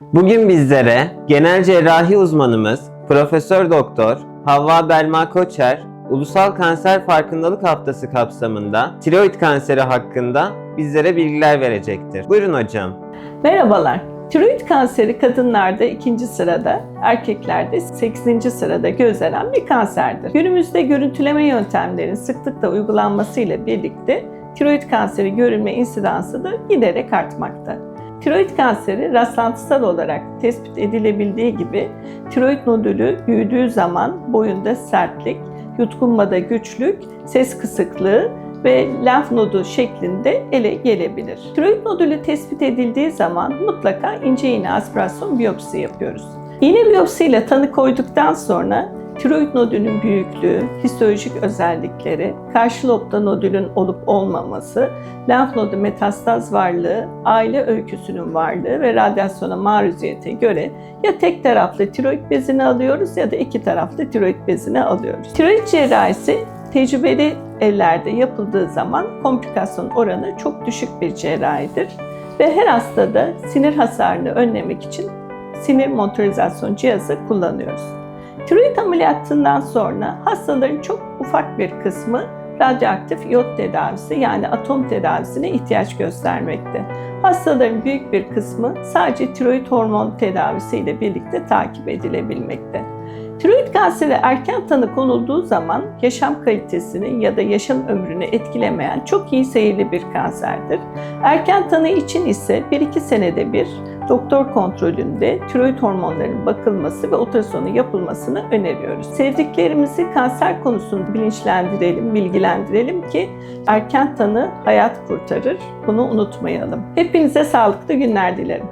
Bugün bizlere genel cerrahi uzmanımız Profesör Doktor Havva Belma Koçer Ulusal Kanser Farkındalık Haftası kapsamında tiroid kanseri hakkında bizlere bilgiler verecektir. Buyurun hocam. Merhabalar. Tiroid kanseri kadınlarda ikinci sırada, erkeklerde 8. sırada gözlenen bir kanserdir. Günümüzde görüntüleme yöntemlerinin sıklıkla uygulanmasıyla birlikte tiroid kanseri görülme insidansı da giderek artmakta. Tiroid kanseri rastlantısal olarak tespit edilebildiği gibi tiroid nodülü büyüdüğü zaman boyunda sertlik, yutkunmada güçlük, ses kısıklığı ve lenf nodu şeklinde ele gelebilir. Tiroid nodülü tespit edildiği zaman mutlaka ince iğne aspirasyon biyopsi yapıyoruz. İğne biyopsiyle tanı koyduktan sonra tiroid nodülün büyüklüğü, histolojik özellikleri, karşı lobda nodülün olup olmaması, lenf nodu metastaz varlığı, aile öyküsünün varlığı ve radyasyona maruziyete göre ya tek taraflı tiroid bezini alıyoruz ya da iki taraflı tiroid bezini alıyoruz. Tiroid cerrahisi tecrübeli ellerde yapıldığı zaman komplikasyon oranı çok düşük bir cerrahidir ve her hastada sinir hasarını önlemek için sinir motorizasyon cihazı kullanıyoruz. Tiroid ameliyatından sonra hastaların çok ufak bir kısmı radyoaktif iot tedavisi yani atom tedavisine ihtiyaç göstermekte. Hastaların büyük bir kısmı sadece tiroid hormon tedavisiyle birlikte takip edilebilmekte. Tiroid kanseri erken tanı konulduğu zaman yaşam kalitesini ya da yaşam ömrünü etkilemeyen çok iyi seyirli bir kanserdir. Erken tanı için ise 1-2 senede bir doktor kontrolünde tiroid hormonlarının bakılması ve ultrasonu yapılmasını öneriyoruz. Sevdiklerimizi kanser konusunu bilinçlendirelim, bilgilendirelim ki erken tanı hayat kurtarır. Bunu unutmayalım. Hepinize sağlıklı günler dilerim.